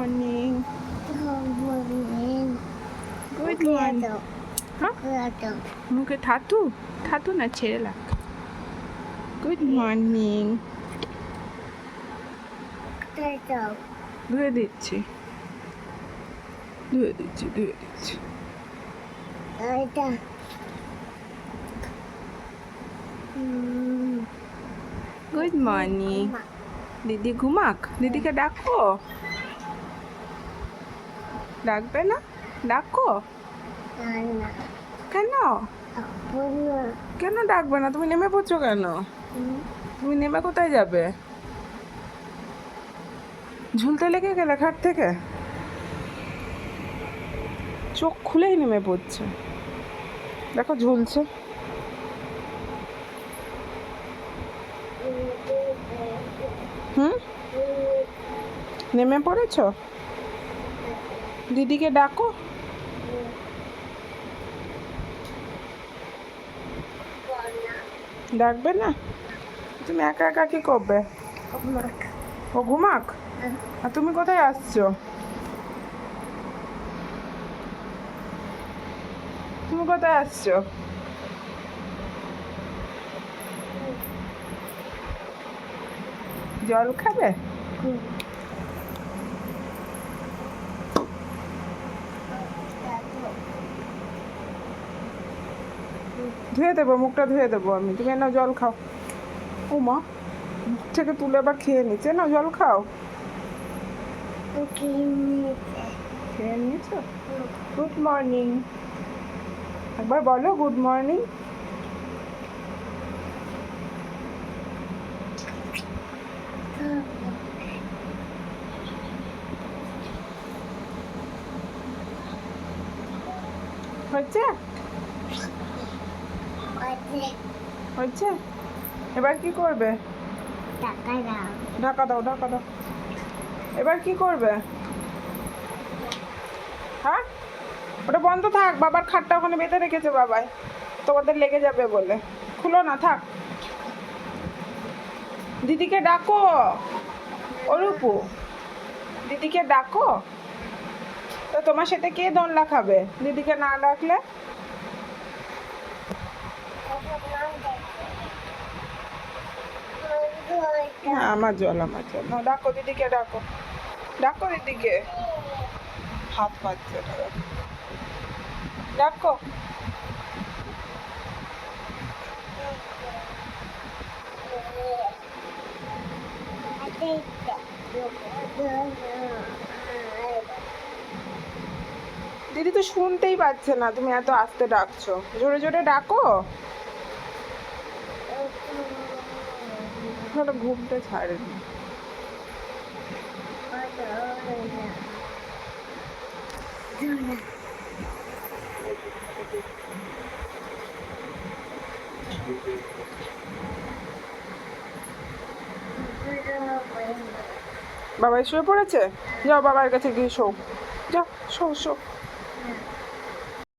Morning good morning হ্যাঁ মুখে থাতু থাতু না ছেড়ে লাগ গুড মর্নিং ধুয়ে দিচ্ছি ধুয়ে দিচ্ছি ধুয়ে দিচ্ছি গুড মর্নিং দিদি ঘুমাক দিদিকে ডাকো ডাকবে না? ডাকো। কেন? কেন ডাকবে না? তুমি নেমে পড়ছো কেন? তুমি নেমে কোথায় যাবে? ঝুলতে লেগে গেলে খাট থেকে? চোখ খুলেই নেমে পড়ছে। দেখো ঝুলছে। হুম? নেমে পড়েছো? দিদিকে ডাকো। ডাকবে না? তুমি একা একা কি করবে? ও ঘুমাক? আর তুমি কোথায় আসছো? তুমি কোথায় আসছো? জল খাবে? ধুয়ে দেবো মুখটা ধুয়ে দেবো আমি। তুমি নাও জল খাও। ও মা মুখ থেকে তুলে আবার খেয়ে নিচ্ছে। না জল খাও। খেয়ে নিয়েছো? গুড মর্নিং একবার বলো গুড মর্নিং হচ্ছে হচ্ছে এবার কি করবে? ঢাকা দাও ঢাকা দাও। এবার কি করবে? হ্যাঁ? ওটা বন্ধ থাক বাবার খাটটা ওখানে বেঁধে রেখেছে বাবাই। তোমাদের লেগে যাবে বলে। খুলো না থাক। দিদিকে ডাকো। অরূপু দিদিকে ডাকো। তো তোমার সাথে কে দোলনা খাবে? দিদিকে না ডাকলে? হ্যাঁ আমার জল আমার জল। ডাকো দিদিকে, ডাকো। ডাকো দিদিকে। হাত পাচ্ছে ডাকো। দিদি তো শুনতেই পাচ্ছে না, তুমি এত আস্তে ডাকছো। জোরে জোরে ডাকো। ওটা ঘুমতে ছাড়েনি। বাবাই শুয়ে পড়েছে? যাও বাবার কাছে গিয়ে শো যাও শো শো